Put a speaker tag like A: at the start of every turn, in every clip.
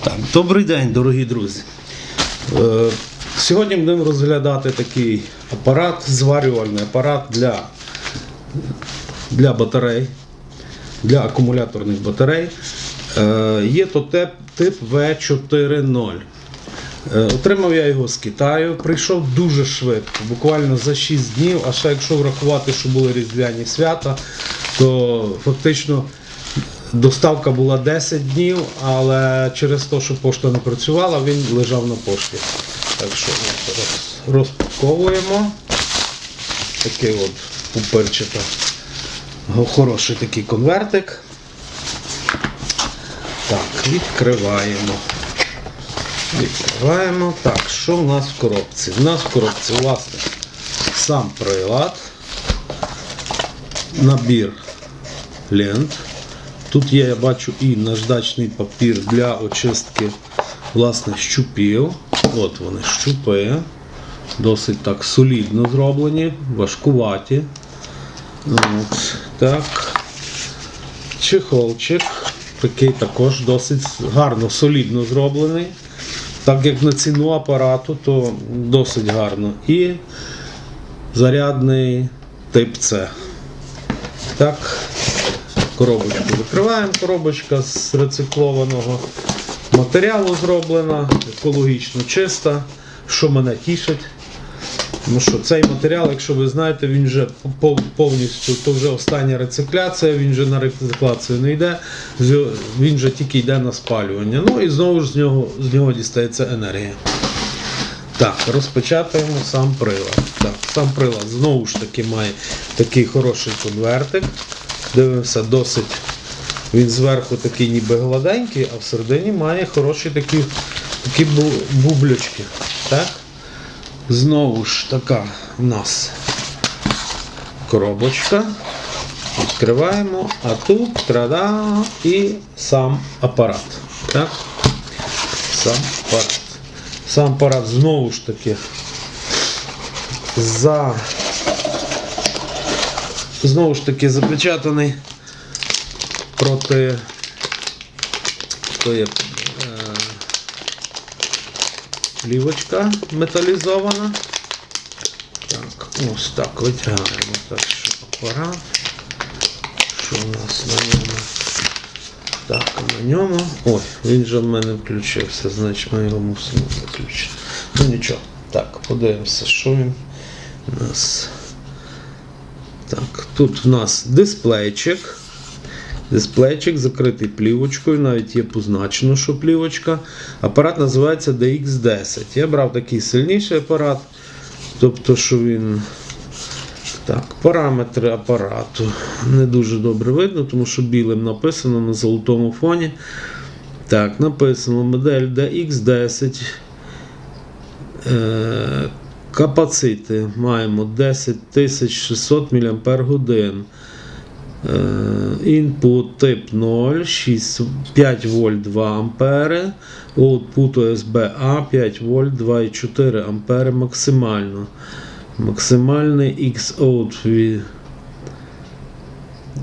A: Так, добрий день, дорогі друзі. Е, Сьогодні будемо розглядати такий апарат, зварювальний апарат для, для батарей, для акумуляторних батарей. Е, Є то тип, тип V40. Е, Отримав я його з Китаю, прийшов дуже швидко, буквально за 6 днів, а ще якщо врахувати, що були різдвяні свята, то фактично доставка була 10 днів, але через те, що пошта не працювала, він лежав на пошті. Так що ми розпаковуємо. Такий от пупирчата. Хороший такий конвертик. Так, відкриваємо. Відкриваємо. Так, що в нас в коробці? У нас в коробці, власне, сам прилад, набір лент. Тут є, я бачу, і наждачний папір для очистки власне, щупів. От вони, щупи. Досить так солідно зроблені, важкуваті. От, так. Чехолчик. Такий також досить гарно, солідно зроблений. Так як на ціну апарату, то досить гарно. І зарядний тип С. Так, коробочку викриваємо. Коробочка з рециклованого матеріалу зроблена, екологічно чиста, що мене тішить. Тому що цей матеріал, якщо ви знаєте, він вже повністю, то вже остання рецикляція, він вже на рециклацію не йде, він вже тільки йде на спалювання. Ну і знову ж з нього, з нього дістається енергія. Так, розпечатаємо сам прилад. Так, сам прилад знову ж таки має такий хороший конвертик. Дивимося, досить. Він зверху такий ніби гладенький, а всередині має хороші такі, такі бу- бублючки. Так? Знову ж така в нас коробочка. Відкриваємо, а тут трада і сам апарат. Так? Сам апарат. Сам апарат знову ж таки за знову ж таки запечатаний проти то є е, плівочка металізована. Так, ось так витягаємо так, що апарат. Що у нас на ньому? Так, на ньому. Ой, він же в мене включився, значить ми його мусимо виключити. Ну нічого. Так, подивимося, що він у нас. Так, тут в нас дисплейчик. Дисплейчик закритий плівочкою, навіть є позначено, що плівочка. Апарат називається DX10. Я брав такий сильніший апарат, тобто, що він. Так, параметри апарату не дуже добре видно, тому що білим написано на золотому фоні. Так, написано модель DX10. Е, капацити маємо 10600 мАч. Інпут тип 0, 6, 5 вольт 2 ампери, output USB A 5 вольт 2,4 ампери максимально. Максимальний X-out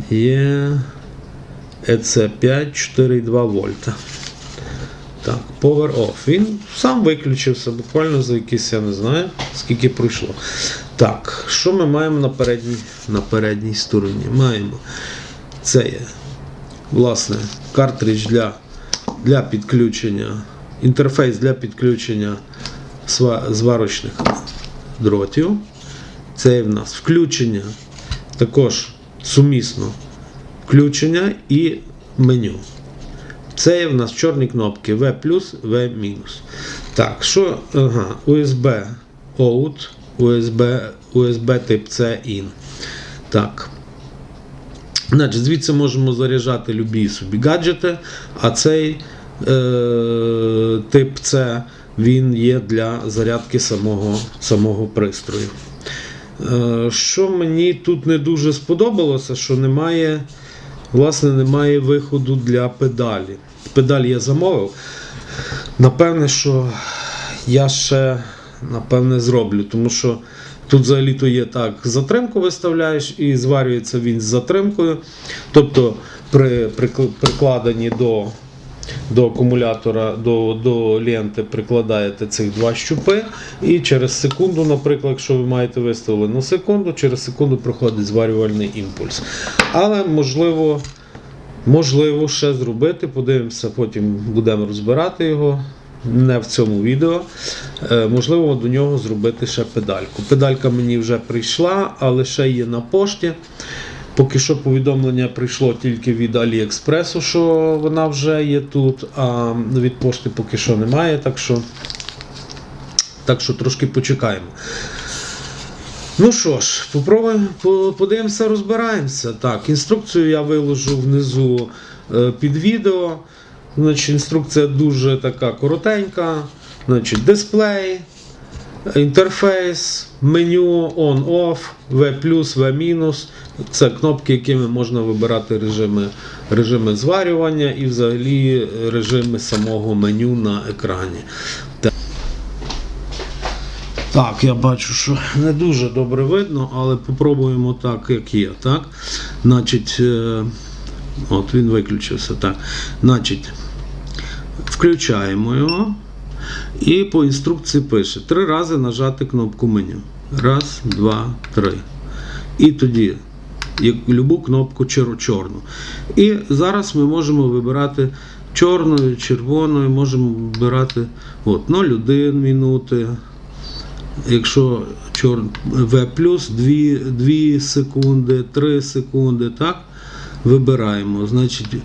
A: є EC5 4,2 вольта. Так, Power Off. Він сам виключився буквально за якісь, я не знаю, скільки пройшло. Так, що ми маємо на передній, на передній стороні? Маємо це є, власне, картридж для, для підключення, інтерфейс для підключення зварочних дротів. Це є в нас включення, також сумісно включення і меню. Це є в нас чорні кнопки V V Так, що ага, USB out, USB, USB тип C in. Так. Значить, звідси можемо заряджати любі собі гаджети, а цей е, тип C він є для зарядки самого, самого пристрою. Е, що мені тут не дуже сподобалося, що немає, власне, немає виходу для педалі. Педаль я замовив. Напевне, що я ще напевне зроблю, тому що тут взагалі-то є так, затримку виставляєш і зварюється він з затримкою. Тобто при прикладенні до до акумулятора, до, до ленти прикладаєте цих два щупи, і через секунду, наприклад, якщо ви маєте виставлену секунду, через секунду проходить зварювальний імпульс. Але можливо, можливо ще зробити, подивимося, потім будемо розбирати його. Не в цьому відео. Е, можливо, до нього зробити ще педальку. Педалька мені вже прийшла, але ще є на пошті. Поки що повідомлення прийшло тільки від Аліекспресу, що вона вже є тут, а від пошти поки що немає, так що, так що трошки почекаємо. Ну що ж, попробуємо, подивимося, розбираємося. Так, інструкцію я виложу внизу е, під відео. Значить, інструкція дуже така коротенька. Значить, дисплей, інтерфейс, меню on-off, V+, V-. Це кнопки, якими можна вибирати режими, режими зварювання і взагалі режими самого меню на екрані. Так, я бачу, що не дуже добре видно, але попробуємо так, як є. Так? Значить, е, от він виключився. Так. Значить, включаємо його. І по інструкції пише: три рази нажати кнопку меню. Раз, два, три. І тоді любу кнопку чорну. І зараз ми можемо вибирати чорною, червоною, можемо вибирати от, 0,1 минути. Якщо чор... V 2, 2 секунди, 3 секунди, так? Вибираємо. Значить,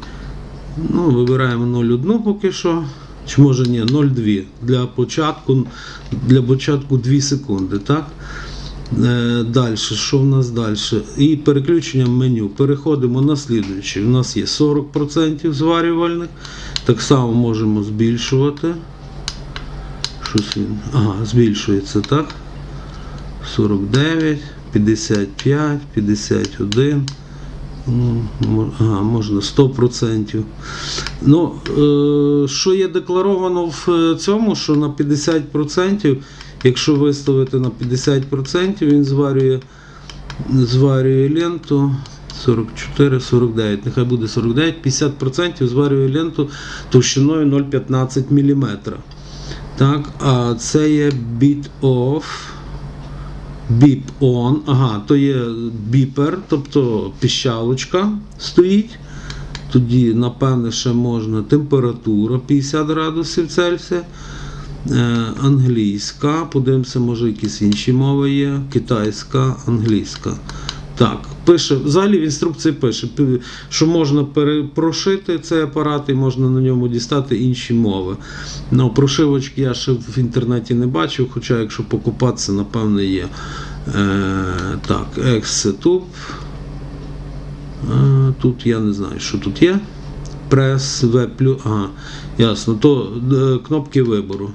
A: ну, вибираємо 0,1 поки що. Чи може ні, 0,2. Для початку, для початку 2 секунди, так? Е, далі, що в нас далі? І переключення меню. Переходимо на слідуючий. У нас є 40% зварювальних. Так само можемо збільшувати. Щось він. Ага, збільшується, так? 49, 55, 51. Мо- Ага, можна 100%. Ну, е, що є декларовано в е, цьому, що на 50%, якщо виставити на 50%, він зварює, зварює ленту 44, 49, нехай буде 49, 50% зварює ленту товщиною 0,15 мм. Так, а це є bit off. On, ага, то є біпер, тобто піщалочка стоїть. Тоді, напевне, ще можна температура 50 градусів Цельсія. Е, англійська, подивимося, може якісь інші мови є. Китайська, англійська. Так, пише, взагалі в інструкції пише, що можна перепрошити цей апарат і можна на ньому дістати інші мови. Ну, прошивочки я ще в інтернеті не бачив, хоча якщо покупатися, напевно, є. Е, так, Exetup. Е, тут я не знаю, що тут є. Прес, V+, ага, ясно. То е, кнопки вибору.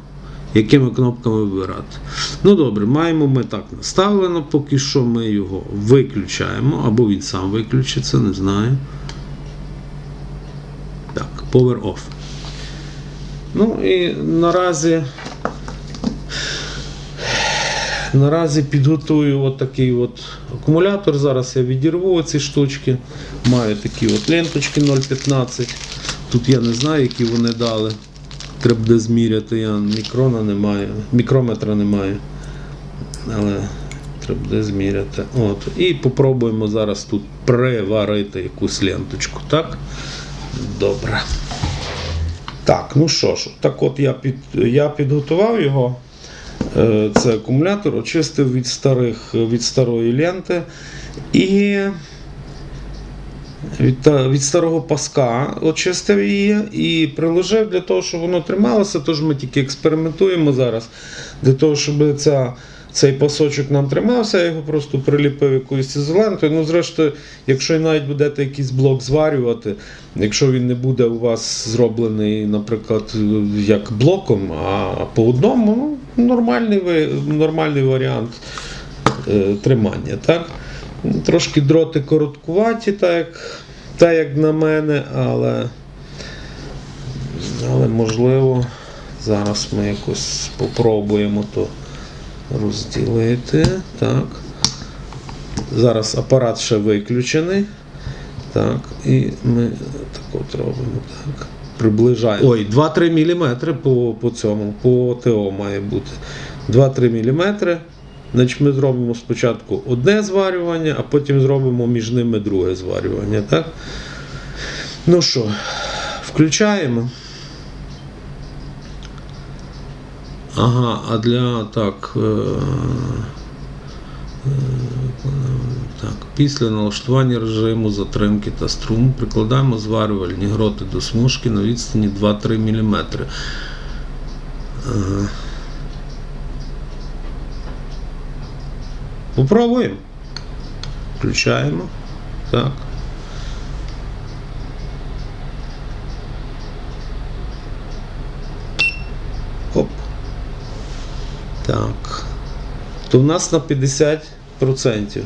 A: Якими кнопками вибирати. Ну добре, маємо ми так наставлено, поки що ми його виключаємо, або він сам виключиться, не знаю. Так, Power Off. Ну і наразі Наразі підготую от от акумулятор. Зараз я відірву ці штучки. Маю такі от ленточки 0,15. Тут я не знаю, які вони дали. Треба буде зміряти. Я мікрона не маю, мікрометра не маю. Але треба буде зміряти. От. І попробуємо зараз тут приварити якусь ленточку. Так? Добре. Так, ну що ж, так от я, під, я підготував його. Е, Це акумулятор, очистив від старих, від старої ленти і від, від старого паска очистив її і приложив для того, щоб воно трималося. Тож ми тільки експериментуємо зараз. Для того, щоб ця, цей пасочок нам тримався, я його просто приліпив якоюсь ізолентою. Ну, зрештою, якщо навіть будете якийсь блок зварювати, якщо він не буде у вас зроблений, наприклад, як блоком, а по одному, ну, нормальний, нормальний варіант е, тримання. Так? Трошки дроти короткуваті, так як, так як на мене, але, але можливо зараз ми якось спробуємо то розділити. Так. Зараз апарат ще виключений. Так, і ми так от робимо так. приближаємо. Ой, 2-3 мм по, по цьому, по ТО має бути. 2-3 мм. Значить, ми зробимо спочатку одне зварювання, а потім зробимо між ними друге зварювання. Так? Ну що, включаємо. Ага, а для так. Е, е, так, після налаштування режиму затримки та струму прикладаємо зварювальні гроти до смужки на відстані 2-3 мм. Ага. Попробуємо. Включаємо. Так. Оп. Так. То в нас на 50%.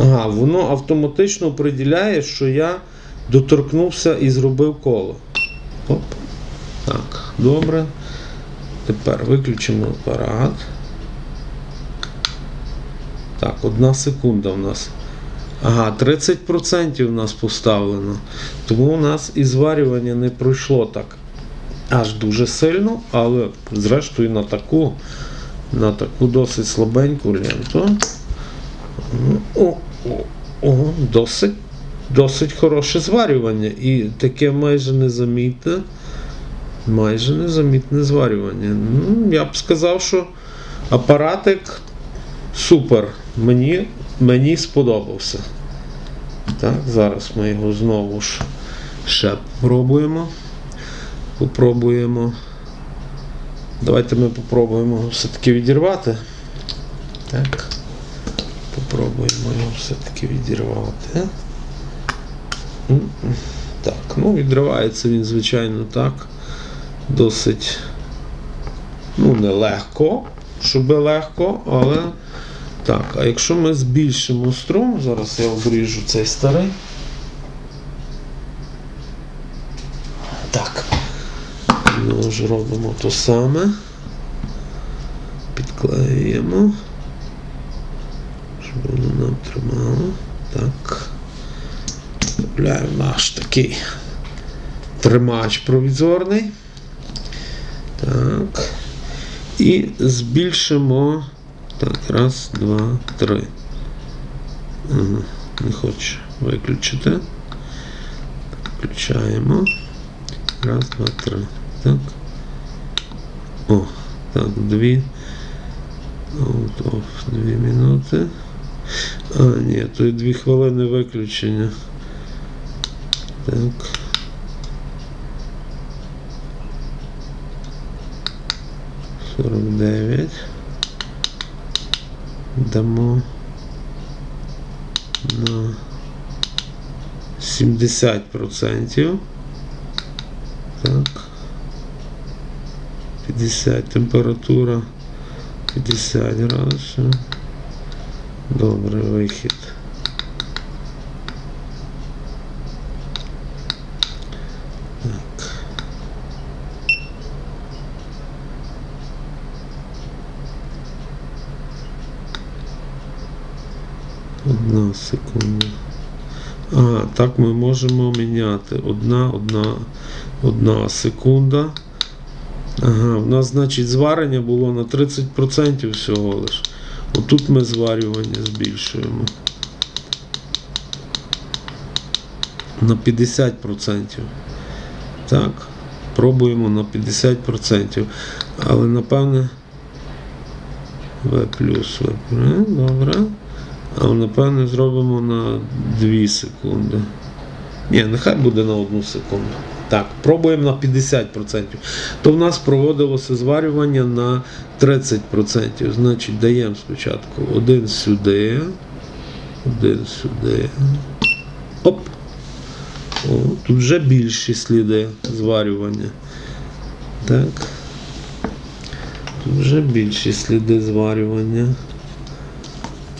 A: Ага, воно автоматично определяє, що я доторкнувся і зробив коло. Оп. Так, добре. Тепер виключимо апарат. Так, одна секунда в нас. Ага, 30% у нас поставлено. Тому у нас і зварювання не пройшло так аж дуже сильно, але зрештою на таку, на таку досить слабеньку ленту. О, о, о, досить, досить хороше зварювання. І таке майже незамітне. Майже незамітне зварювання. Ну, я б сказав, що апаратик супер. Мені, мені сподобався. Так, зараз ми його знову ж ще пробуємо. Попробуємо. Давайте ми попробуємо його все-таки відірвати. Так. Попробуємо його все-таки відірвати. Так, ну відривається він, звичайно, так. Досить ну, не легко, щоб легко, але так, а якщо ми збільшимо струм, зараз я обріжу цей старий. Так. Знову ж робимо то саме. Підклеюємо. Щоб воно нам тримало. Так. Вставляємо наш такий тримач провізорний. Так. І збільшимо. Так, раз, два, три. Ага, не хочу виключити. Включаємо. Раз, два, три. Так. О, так, дві. Out of дві минути. А, ні, є дві хвилини виключення. Так. Сорок дев'ять. Дамо на 70%. Так. 50 температура 50 градусів. Добре, вихід. Одна секунда. А, так ми можемо міняти. Одна, одна, одна секунда. Ага, у нас, значить, зварення було на 30% всього лиш. Отут ми зварювання збільшуємо. На 50%. Так, пробуємо на 50%. Але напевне. В плюс, В. Е, Добре. Але напевне зробимо на 2 секунди. Ні, нехай буде на 1 секунду. Так, пробуємо на 50%. То в нас проводилося зварювання на 30%. Значить, даємо спочатку один сюди, один сюди. Оп. О, тут вже більші сліди зварювання. Так. Тут вже більші сліди зварювання.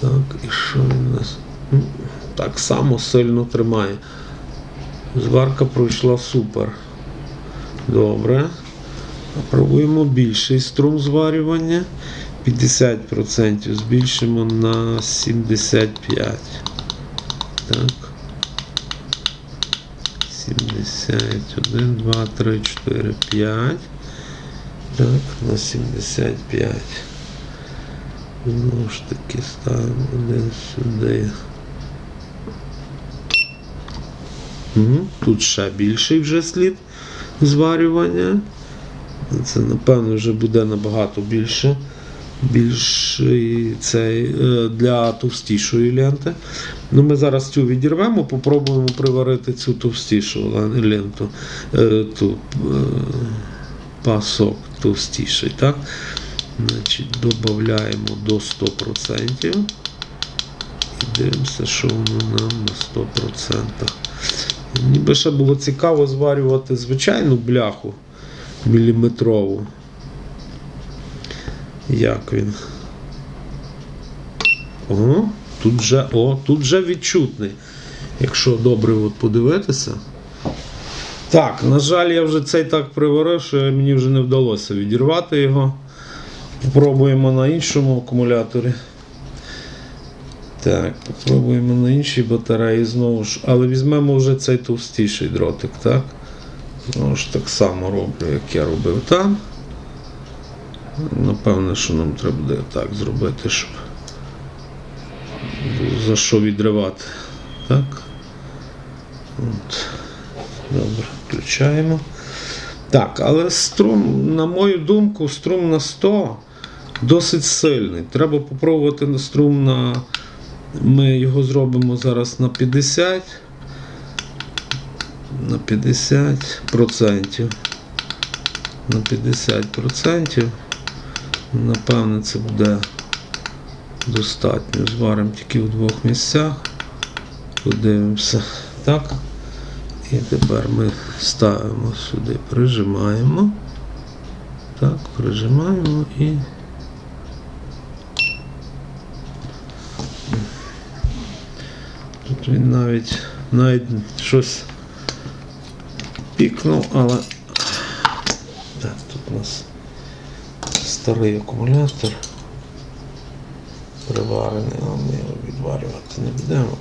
A: Так, і що він нас? Так само сильно тримає. Зварка пройшла супер. Добре. Пробуємо більший струм зварювання. 50% збільшимо на 75. Так. 71, 2, 3, 4, 5. Так, на 75. Знову ж таки ставимо один сюди. Тут ще більший вже слід зварювання. Це, напевно, вже буде набагато більше. Більший цей е, для товстішої ленти. Ну, ми зараз цю відірвемо, попробуємо приварити цю товстішу ленту. Е, Ту, е, пасок товстіший. Так? Значить, додаємо до 100%. І дивимося, що воно нам на 100%. Мені би ще було цікаво зварювати звичайну бляху міліметрову. Як він? О, тут вже, о, тут вже відчутний. Якщо добре от подивитися. Так, на жаль, я вже цей так приварив, що мені вже не вдалося відірвати його. Попробуємо на іншому акумуляторі. Так, попробуємо на іншій батареї знову ж. Але візьмемо вже цей товстіший дротик, так? Знову ж так само роблю, як я робив там. Напевне, що нам треба буде так зробити, щоб за що відривати. Так. От. Добре, включаємо. Так, але струм, на мою думку, струм на 100 досить сильний. Треба попробувати на струм на. Ми його зробимо зараз на 50. На 50%. На 50%. Напевне, це буде достатньо. Зваримо тільки в двох місцях. Подивимося. Так. І тепер ми ставимо сюди, прижимаємо. Так, прижимаємо і. Він навіть навіть щось пікнув, але так, тут у нас старий акумулятор приварений, але ми його відварювати не будемо.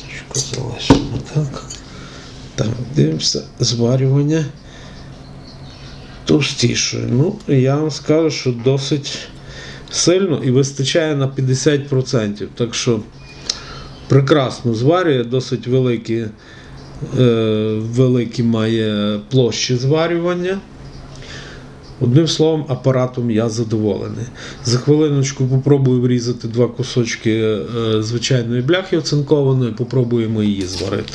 A: Трішки залишимо так. Так, дивимося, зварювання товстішою. Ну, я вам скажу, що досить сильно і вистачає на 50%. Так що прекрасно зварює, досить великі, е, великі має площі зварювання. Одним словом, апаратом я задоволений. За хвилиночку попробую врізати два кусочки е, звичайної бляхи оцинкованої, попробуємо її зварити.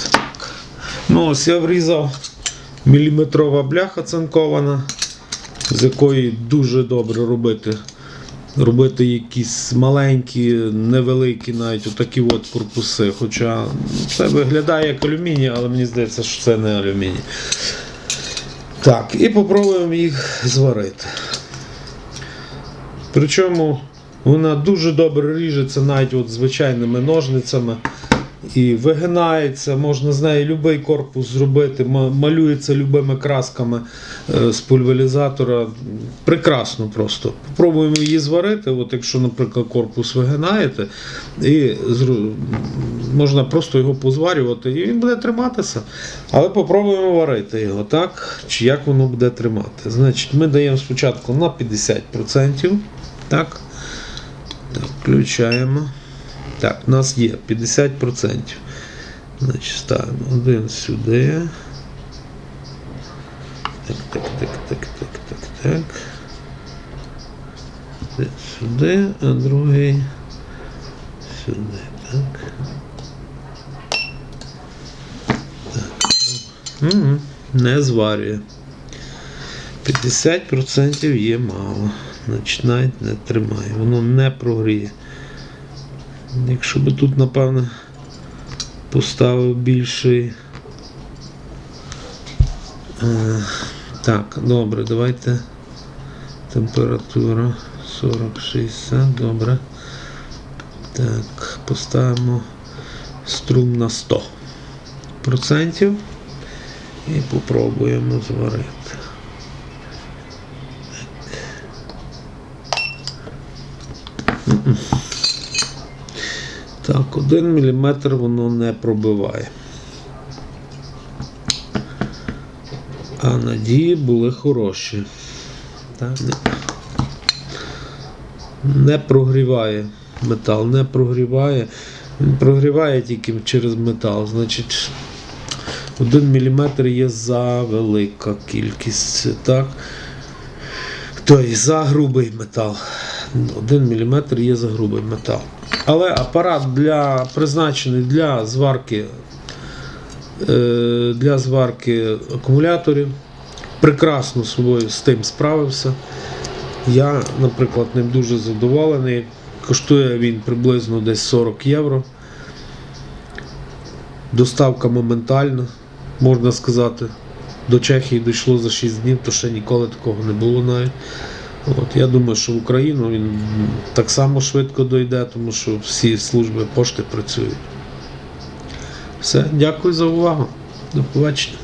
A: Ну, ось я врізав міліметрова бляха цинкована, з якої дуже добре робити. Робити якісь маленькі, невеликі, навіть отакі от корпуси. Хоча це виглядає як алюміній, але мені здається, що це не алюміній. Так, і попробуємо їх зварити. Причому вона дуже добре ріжеться навіть от звичайними ножницями і вигинається, можна з неї будь-який корпус зробити, ма- малюється любими красками е, з пульверизатора. Прекрасно просто. Попробуємо її зварити. От якщо, наприклад, корпус вигинаєте, і можна просто його позварювати, і він буде триматися. Але попробуємо варити його, так? Чи як воно буде тримати. Значить, ми даємо спочатку на 50%. Так. Так, включаємо. Так, у нас є 50%. Значить, ставимо один сюди. Так, так, так, так, так, так, так. Один сюди, а другий сюди. Так. Так. Угу. Не зварює. 50% є мало. Значить, навіть не тримає. Воно не прогріє. Якщо би тут, напевно, поставив більший. Е, так, добре, давайте. Температура 40-60, добре. Так, поставимо струм на 100% і попробуємо зварити. Так, 1 мм воно не пробиває. А надії були хороші. Так, не прогріває метал, не прогріває. Він прогріває тільки через метал. Значить, 1 мм є за велика кількість. Так? Тобто за грубий метал. 1 мм є за грубий метал. Але апарат для, призначений для зварки, е, для зварки акумуляторів. Прекрасно собою з тим справився. Я, наприклад, ним дуже задоволений. Коштує він приблизно десь 40 євро. Доставка моментальна, можна сказати. До Чехії дійшло за 6 днів, то ще ніколи такого не було навіть. От, я думаю, що в Україну він так само швидко дойде, тому що всі служби пошти працюють. Все, дякую за увагу. До побачення.